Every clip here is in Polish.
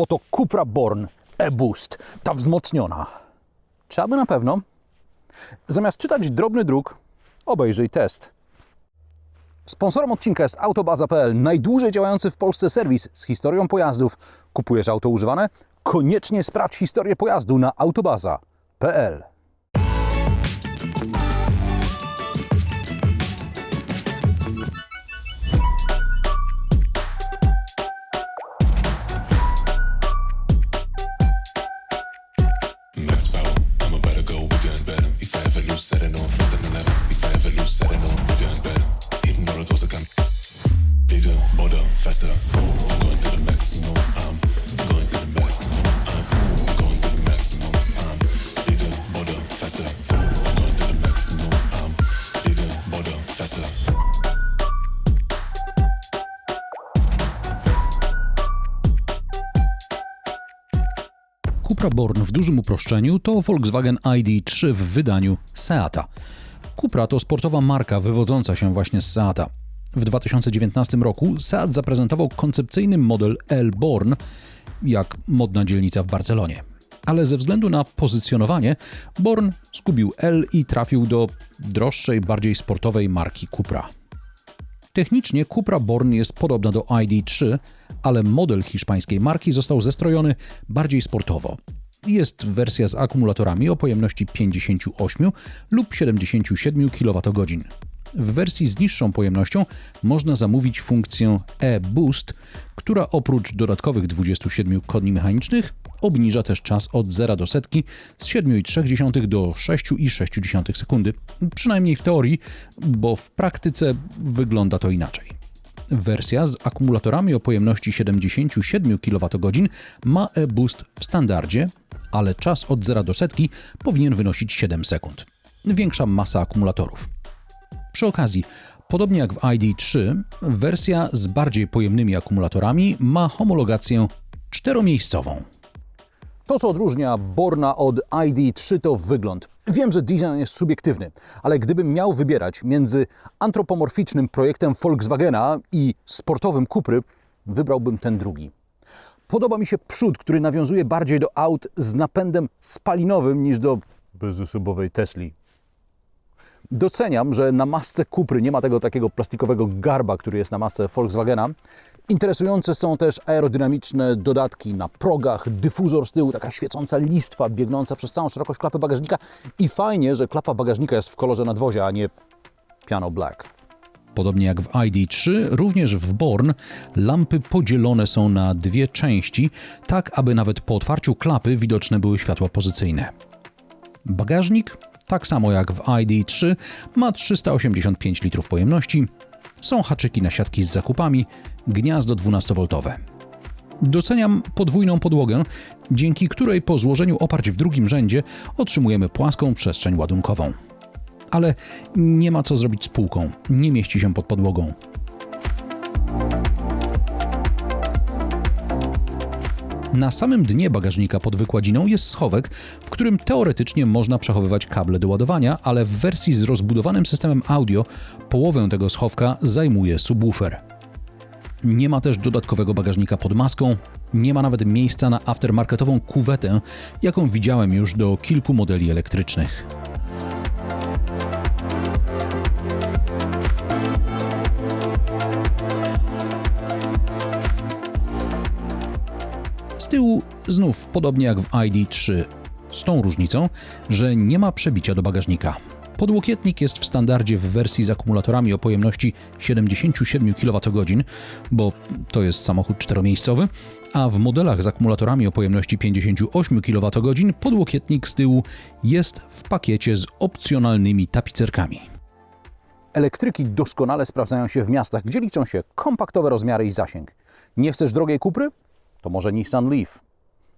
Oto Cupra Born e-Boost, ta wzmocniona. Czy aby na pewno? Zamiast czytać drobny druk, obejrzyj test. Sponsorem odcinka jest Autobaza.pl, najdłużej działający w Polsce serwis z historią pojazdów. Kupujesz auto używane? Koniecznie sprawdź historię pojazdu na autobaza.pl. I ever lose, set it on faster than ever. If I ever lose, set it on bigger and better. Hitting roller coaster, come bigger, bolder, faster. I'm going to the maximum. Cupra Born w dużym uproszczeniu to Volkswagen ID3 w wydaniu Seata. Cupra to sportowa marka wywodząca się właśnie z Seata. W 2019 roku Seat zaprezentował koncepcyjny model L Born, jak modna dzielnica w Barcelonie. Ale ze względu na pozycjonowanie, Born zgubił L i trafił do droższej, bardziej sportowej marki Cupra. Technicznie Cupra Born jest podobna do ID3, ale model hiszpańskiej marki został zestrojony bardziej sportowo. Jest wersja z akumulatorami o pojemności 58 lub 77 kWh. W wersji z niższą pojemnością można zamówić funkcję e-Boost, która oprócz dodatkowych 27 koni mechanicznych obniża też czas od 0 do setki z 7,3 do 6,6 sekundy. Przynajmniej w teorii, bo w praktyce wygląda to inaczej. Wersja z akumulatorami o pojemności 77 kWh ma e-boost w standardzie, ale czas od 0 do setki powinien wynosić 7 sekund. Większa masa akumulatorów. Przy okazji, podobnie jak w ID3, wersja z bardziej pojemnymi akumulatorami ma homologację czteromiejscową. To, co odróżnia Borna od ID3, to wygląd. Wiem, że design jest subiektywny, ale gdybym miał wybierać między antropomorficznym projektem Volkswagena i sportowym Cupry, wybrałbym ten drugi. Podoba mi się przód, który nawiązuje bardziej do aut z napędem spalinowym niż do bezosobowej Tesli. Doceniam, że na masce Cupry nie ma tego takiego plastikowego garba, który jest na masce Volkswagena. Interesujące są też aerodynamiczne dodatki na progach, dyfuzor z tyłu, taka świecąca listwa biegnąca przez całą szerokość klapy bagażnika i fajnie, że klapa bagażnika jest w kolorze nadwozia, a nie piano black. Podobnie jak w ID3, również w Born lampy podzielone są na dwie części, tak aby nawet po otwarciu klapy widoczne były światła pozycyjne. Bagażnik, tak samo jak w ID3, ma 385 litrów pojemności. Są haczyki na siatki z zakupami, gniazdo 12V. Doceniam podwójną podłogę, dzięki której po złożeniu oparć w drugim rzędzie otrzymujemy płaską przestrzeń ładunkową. Ale nie ma co zrobić z półką, nie mieści się pod podłogą. Na samym dnie bagażnika pod wykładziną jest schowek, w którym teoretycznie można przechowywać kable do ładowania, ale w wersji z rozbudowanym systemem audio połowę tego schowka zajmuje subwoofer. Nie ma też dodatkowego bagażnika pod maską, nie ma nawet miejsca na aftermarketową kuwetę, jaką widziałem już do kilku modeli elektrycznych. Tyłu znów podobnie jak w ID3, z tą różnicą, że nie ma przebicia do bagażnika. Podłokietnik jest w standardzie w wersji z akumulatorami o pojemności 77 kWh, bo to jest samochód czteromiejscowy, a w modelach z akumulatorami o pojemności 58 kWh podłokietnik z tyłu jest w pakiecie z opcjonalnymi tapicerkami. Elektryki doskonale sprawdzają się w miastach, gdzie liczą się kompaktowe rozmiary i zasięg. Nie chcesz drogiej kupry? To może Nissan Leaf.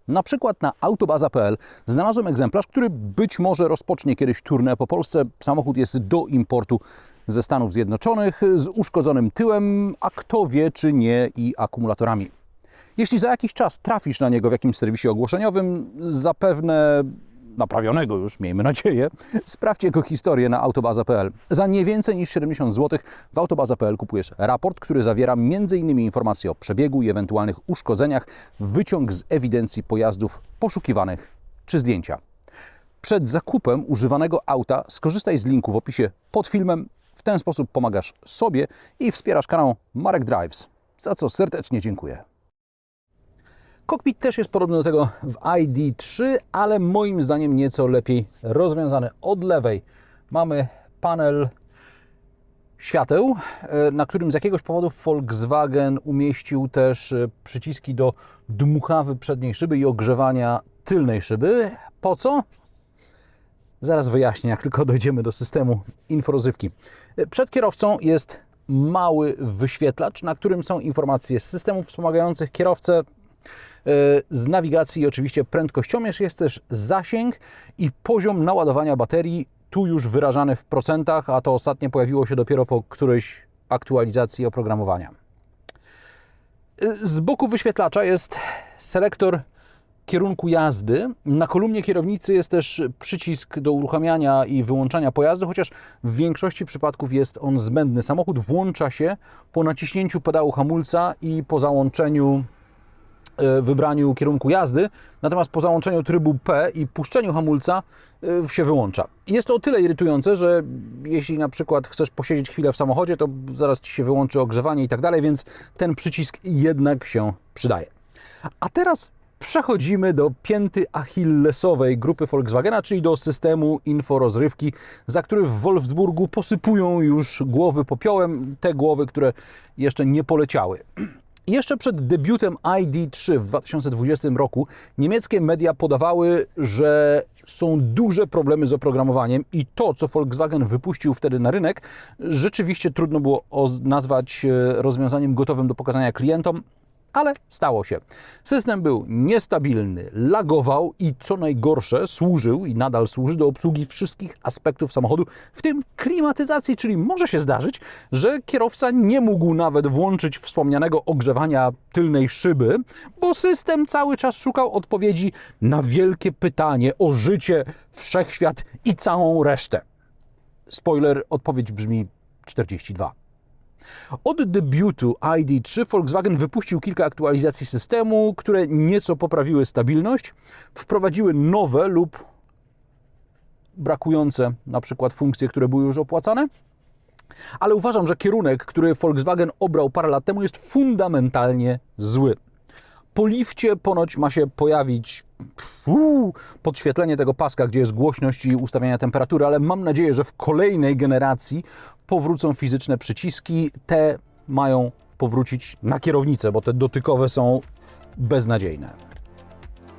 Na przykład na autobaza.pl znalazłem egzemplarz, który być może rozpocznie kiedyś turnę po Polsce. Samochód jest do importu ze Stanów Zjednoczonych z uszkodzonym tyłem, a kto wie czy nie i akumulatorami. Jeśli za jakiś czas trafisz na niego w jakimś serwisie ogłoszeniowym, zapewne naprawionego już, miejmy nadzieję, sprawdź jego historię na autobaza.pl. Za nie więcej niż 70 zł w autobaza.pl kupujesz raport, który zawiera m.in. informacje o przebiegu i ewentualnych uszkodzeniach, wyciąg z ewidencji pojazdów poszukiwanych czy zdjęcia. Przed zakupem używanego auta skorzystaj z linku w opisie pod filmem. W ten sposób pomagasz sobie i wspierasz kanał Marek Drives, za co serdecznie dziękuję. Kokpit też jest podobny do tego w ID3, ale moim zdaniem nieco lepiej rozwiązany. Od lewej mamy panel świateł, e, na którym z jakiegoś powodu Volkswagen umieścił też e, przyciski do dmuchawy przedniej szyby i ogrzewania tylnej szyby. Po co? Zaraz wyjaśnię, jak tylko dojdziemy do systemu inforozrywki. Przed kierowcą jest mały wyświetlacz, na którym są informacje z systemów wspomagających kierowcę, e, z nawigacji oczywiście prędkościomierz. Jest też zasięg i poziom naładowania baterii, tu już wyrażany w procentach, a to ostatnie pojawiło się dopiero po którejś aktualizacji oprogramowania. Z boku wyświetlacza jest selektor kierunku jazdy. Na kolumnie kierownicy jest też przycisk do uruchamiania i wyłączania pojazdu, chociaż w większości przypadków jest on zbędny. Samochód włącza się po naciśnięciu pedału hamulca i po załączeniu e, wybraniu kierunku jazdy, natomiast po załączeniu trybu P i puszczeniu hamulca e, się wyłącza. Jest to o tyle irytujące, że jeśli na przykład chcesz posiedzieć chwilę w samochodzie, to zaraz Ci się wyłączy ogrzewanie i tak dalej, więc ten przycisk jednak się przydaje. A teraz przechodzimy do pięty achillesowej grupy Volkswagena, czyli do systemu inforozrywki, za który w Wolfsburgu posypują już głowy popiołem, te głowy, które jeszcze nie poleciały. Jeszcze przed debiutem ID3 w 2020 roku niemieckie media podawały, że są duże problemy z oprogramowaniem i to, co Volkswagen wypuścił wtedy na rynek, rzeczywiście trudno było nazwać e, rozwiązaniem gotowym do pokazania klientom. Ale stało się. System był niestabilny, lagował i co najgorsze, służył i nadal służy do obsługi wszystkich aspektów samochodu, w tym klimatyzacji, czyli może się zdarzyć, że kierowca nie mógł nawet włączyć wspomnianego ogrzewania tylnej szyby, bo system cały czas szukał odpowiedzi na wielkie pytanie o życie, wszechświat i całą resztę. Spoiler, odpowiedź brzmi 42. Od debiutu ID3 Volkswagen wypuścił kilka aktualizacji systemu, które nieco poprawiły stabilność, wprowadziły nowe lub brakujące na przykład funkcje, które były już opłacane. Ale uważam, że kierunek, który Volkswagen obrał parę lat temu, jest fundamentalnie zły. Po lifcie ponoć ma się pojawić uu, podświetlenie tego paska, gdzie jest głośność i ustawiania temperatury, ale mam nadzieję, że w kolejnej generacji powrócą fizyczne przyciski. Te mają powrócić na kierownicę, bo te dotykowe są beznadziejne.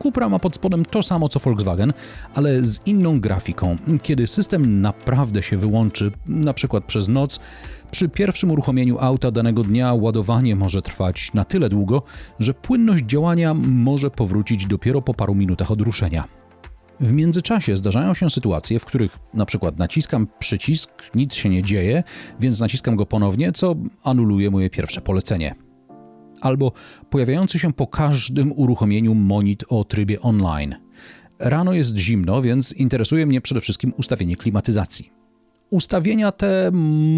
Cupra ma pod spodem to samo co Volkswagen, ale z inną grafiką. Kiedy system naprawdę się wyłączy, na przykład przez noc, przy pierwszym uruchomieniu auta danego dnia ładowanie może trwać na tyle długo, że płynność działania może powrócić dopiero po paru minutach od ruszenia. W międzyczasie zdarzają się sytuacje, w których na przykład naciskam przycisk, nic się nie dzieje, więc naciskam go ponownie, co anuluje moje pierwsze polecenie albo pojawiający się po każdym uruchomieniu monit o trybie online. Rano jest zimno, więc interesuje mnie przede wszystkim ustawienie klimatyzacji. Ustawienia te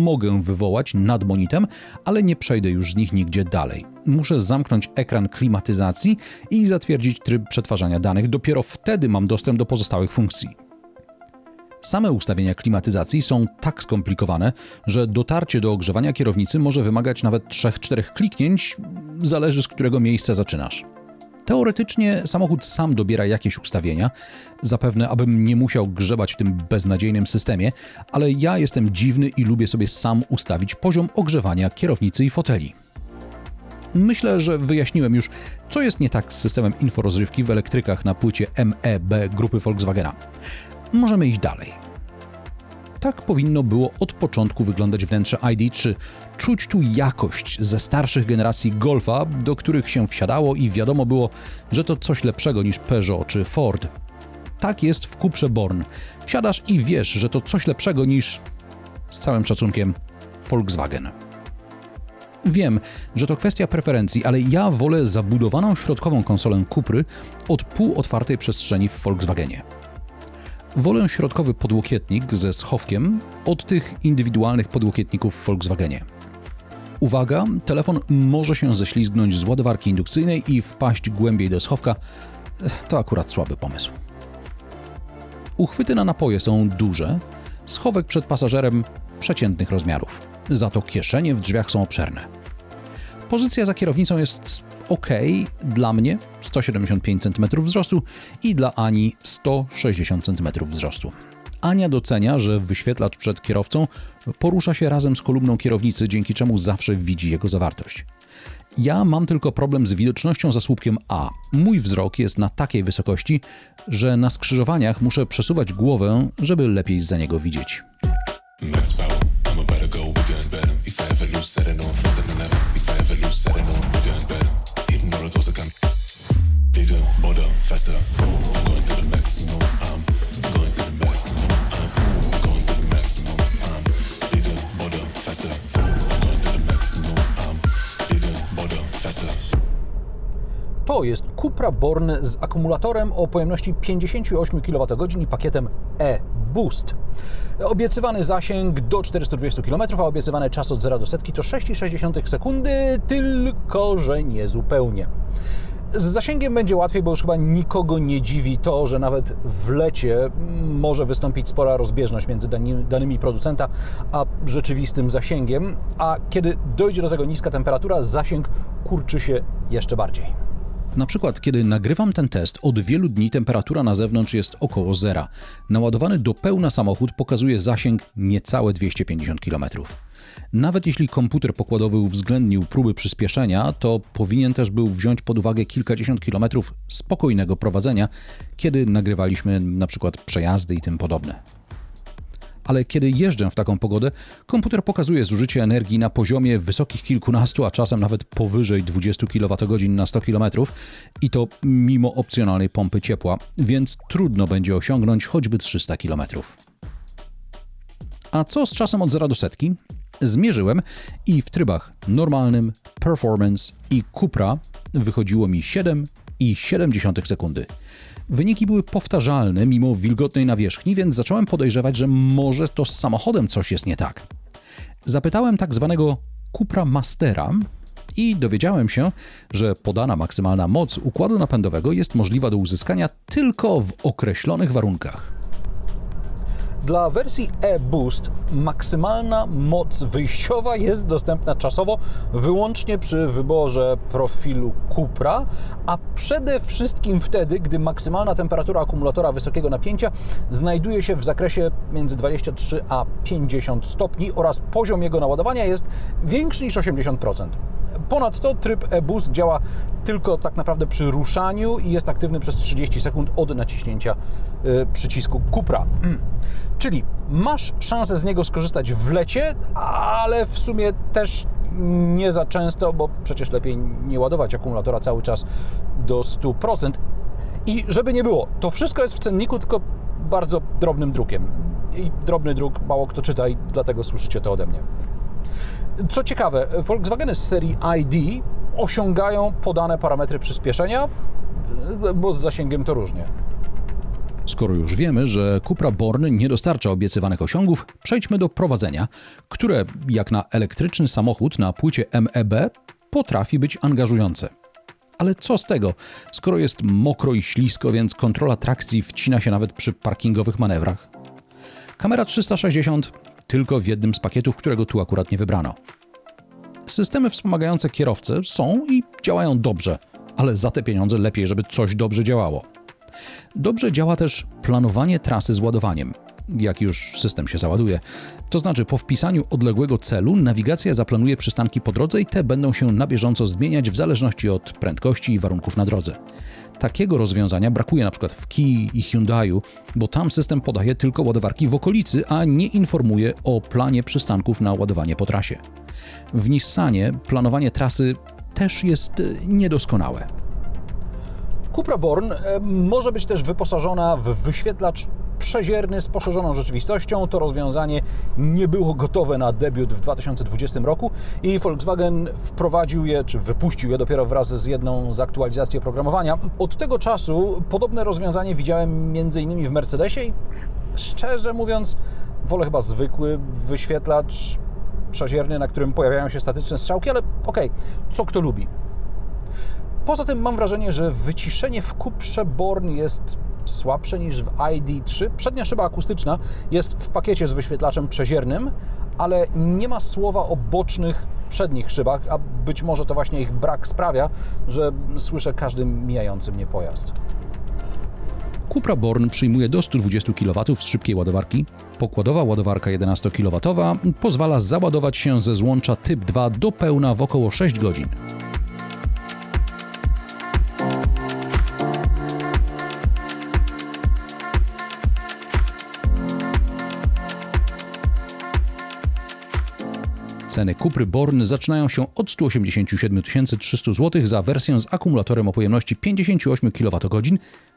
mogę wywołać nad monitem, ale nie przejdę już z nich nigdzie dalej. Muszę zamknąć ekran klimatyzacji i zatwierdzić tryb przetwarzania danych. Dopiero wtedy mam dostęp do pozostałych funkcji. Same ustawienia klimatyzacji są tak skomplikowane, że dotarcie do ogrzewania kierownicy może wymagać nawet 3-4 kliknięć, zależy z którego miejsca zaczynasz. Teoretycznie samochód sam dobiera jakieś ustawienia, zapewne abym nie musiał grzebać w tym beznadziejnym systemie, ale ja jestem dziwny i lubię sobie sam ustawić poziom ogrzewania kierownicy i foteli. Myślę, że wyjaśniłem już, co jest nie tak z systemem inforozrywki w elektrykach na płycie MEB grupy Volkswagena. Możemy iść dalej. Tak powinno było od początku wyglądać wnętrze ID3. Czuć tu jakość ze starszych generacji Golfa, do których się wsiadało i wiadomo było, że to coś lepszego niż Peugeot czy Ford. Tak jest w Cuprze Born. Wsiadasz i wiesz, że to coś lepszego niż, z całym szacunkiem, Volkswagen. Wiem, że to kwestia preferencji, ale ja wolę zabudowaną środkową konsolę Cupry od półotwartej przestrzeni w Volkswagenie. Wolę środkowy podłokietnik ze schowkiem od tych indywidualnych podłokietników w Volkswagenie. Uwaga, telefon może się ześlizgnąć z ładowarki indukcyjnej i wpaść głębiej do schowka. To akurat słaby pomysł. Uchwyty na napoje są duże, schowek przed pasażerem przeciętnych rozmiarów. Za to kieszenie w drzwiach są obszerne. Pozycja za kierownicą jest ok, dla mnie 175 cm wzrostu i dla Ani 160 cm wzrostu. Ania docenia, że wyświetlacz przed kierowcą porusza się razem z kolumną kierownicy, dzięki czemu zawsze widzi jego zawartość. Ja mam tylko problem z widocznością za słupkiem A. Mój wzrok jest na takiej wysokości, że na skrzyżowaniach muszę przesuwać głowę, żeby lepiej za niego widzieć. To. To jest Cupra Born z akumulatorem o pojemności 58 kWh i pakietem e-Boost. Obiecywany zasięg do 420 km, a obiecywany czas od 0 do setki to 6,6 sekundy, tylko że nie zupełnie. Z zasięgiem będzie łatwiej, bo już chyba nikogo nie dziwi to, że nawet w lecie może wystąpić spora rozbieżność między danymi producenta a rzeczywistym zasięgiem, a kiedy dojdzie do tego niska temperatura, zasięg kurczy się jeszcze bardziej. Na przykład, kiedy nagrywam ten test, od wielu dni temperatura na zewnątrz jest około zera. Naładowany do pełna samochód pokazuje zasięg niecałe 250 km. Nawet jeśli komputer pokładowy uwzględnił próby przyspieszenia, to powinien też był wziąć pod uwagę kilkadziesiąt kilometrów spokojnego prowadzenia, kiedy nagrywaliśmy na przykład przejazdy i tym podobne ale kiedy jeżdżę w taką pogodę, komputer pokazuje zużycie energii na poziomie wysokich kilkunastu, a czasem nawet powyżej 20 kWh na 100 km i to mimo opcjonalnej pompy ciepła, więc trudno będzie osiągnąć choćby 300 km. A co z czasem od 0 do setki? Zmierzyłem i w trybach normalnym, performance i Cupra wychodziło mi 7,7 sekundy. Wyniki były powtarzalne mimo wilgotnej nawierzchni, więc zacząłem podejrzewać, że może to z samochodem coś jest nie tak. Zapytałem tak zwanego Cupra Mastera i dowiedziałem się, że podana maksymalna moc układu napędowego jest możliwa do uzyskania tylko w określonych warunkach. Dla wersji e-Boost maksymalna moc wyjściowa jest dostępna czasowo wyłącznie przy wyborze profilu Cupra, a przede wszystkim wtedy, gdy maksymalna temperatura akumulatora wysokiego napięcia znajduje się w zakresie między 23 a 50 stopni oraz poziom jego naładowania jest większy niż 80%. Ponadto tryb e-Boost działa tylko tak naprawdę przy ruszaniu i jest aktywny przez 30 sekund od naciśnięcia przycisku Cupra. Czyli masz szansę z niego skorzystać w lecie, ale w sumie też nie za często, bo przecież lepiej nie ładować akumulatora cały czas do 100%. I żeby nie było, to wszystko jest w cenniku, tylko bardzo drobnym drukiem. I drobny druk mało kto czyta i dlatego słyszycie to ode mnie. Co ciekawe, Volkswageny z serii ID osiągają podane parametry przyspieszenia, bo z zasięgiem to różnie. Skoro już wiemy, że Cupra Born nie dostarcza obiecywanych osiągów, przejdźmy do prowadzenia, które, jak na elektryczny samochód na płycie MEB, potrafi być angażujące. Ale co z tego, skoro jest mokro i ślisko, więc kontrola trakcji wcina się nawet przy parkingowych manewrach? Kamera 360 tylko w jednym z pakietów, którego tu akurat nie wybrano. Systemy wspomagające kierowcę są i działają dobrze, ale za te pieniądze lepiej, żeby coś dobrze działało. Dobrze działa też planowanie trasy z ładowaniem, jak już system się załaduje. To znaczy, po wpisaniu odległego celu, nawigacja zaplanuje przystanki po drodze i te będą się na bieżąco zmieniać w zależności od prędkości i warunków na drodze. Takiego rozwiązania brakuje przykład w Kia i Hyundaiu, bo tam system podaje tylko ładowarki w okolicy, a nie informuje o planie przystanków na ładowanie po trasie. W Nissanie planowanie trasy też jest e, niedoskonałe. Cupra Born e, może być też wyposażona w wyświetlacz przezierny z poszerzoną rzeczywistością. To rozwiązanie nie było gotowe na debiut w 2020 roku i Volkswagen wprowadził je, czy wypuścił je dopiero wraz z jedną z aktualizacji oprogramowania. Od tego czasu podobne rozwiązanie widziałem m.in. w Mercedesie i szczerze mówiąc wolę chyba zwykły wyświetlacz przezierny, na którym pojawiają się statyczne strzałki, ale okej, co kto lubi. Poza tym mam wrażenie, że wyciszenie w Cuprze Born jest słabsze niż w ID3. Przednia szyba akustyczna jest w pakiecie z wyświetlaczem przeziernym, ale nie ma słowa o bocznych przednich szybach, a być może to właśnie ich brak sprawia, że słyszę każdy mijający mnie pojazd. Cupra Born przyjmuje do 120 kW z szybkiej ładowarki. Pokładowa ładowarka 11 kW pozwala załadować się ze złącza Typ 2 do pełna w około 6 godzin. Ceny Cupry Born zaczynają się od 187 300 zł za wersję z akumulatorem o pojemności 58 kWh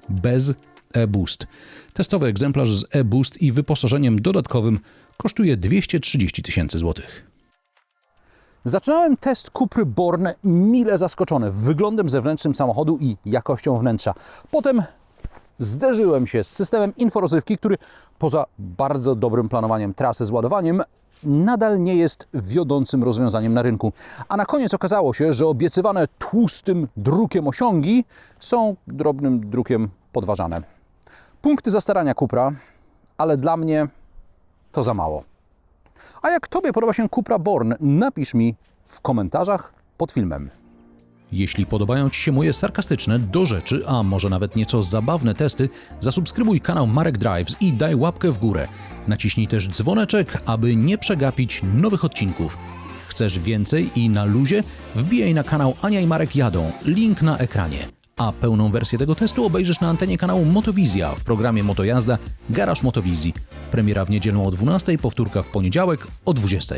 bez e-Boost. Testowy egzemplarz z e-Boost i wyposażeniem dodatkowym kosztuje 230 tysięcy złotych. Zaczynałem test Cupry Born mile zaskoczony wyglądem zewnętrznym samochodu i jakością wnętrza. Potem zderzyłem się z systemem inforozrywki, który poza bardzo dobrym planowaniem trasy z ładowaniem nadal nie jest wiodącym rozwiązaniem na rynku. A na koniec okazało się, że obiecywane tłustym drukiem osiągi są drobnym drukiem podważane. Punkty zastarania Cupra, ale dla mnie to za mało. A jak Tobie podoba się Cupra Born, napisz mi w komentarzach pod filmem. Jeśli podobają Ci się moje sarkastyczne, do rzeczy, a może nawet nieco zabawne testy, zasubskrybuj kanał Marek Drives i daj łapkę w górę. Naciśnij też dzwoneczek, aby nie przegapić nowych odcinków. Chcesz więcej i na luzie? Wbijaj na kanał Ania i Marek jadą, link na ekranie. A pełną wersję tego testu obejrzysz na antenie kanału Motowizja w programie Motojazda Garaż Motowizji. Premiera w niedzielę o 12, powtórka w poniedziałek o 20.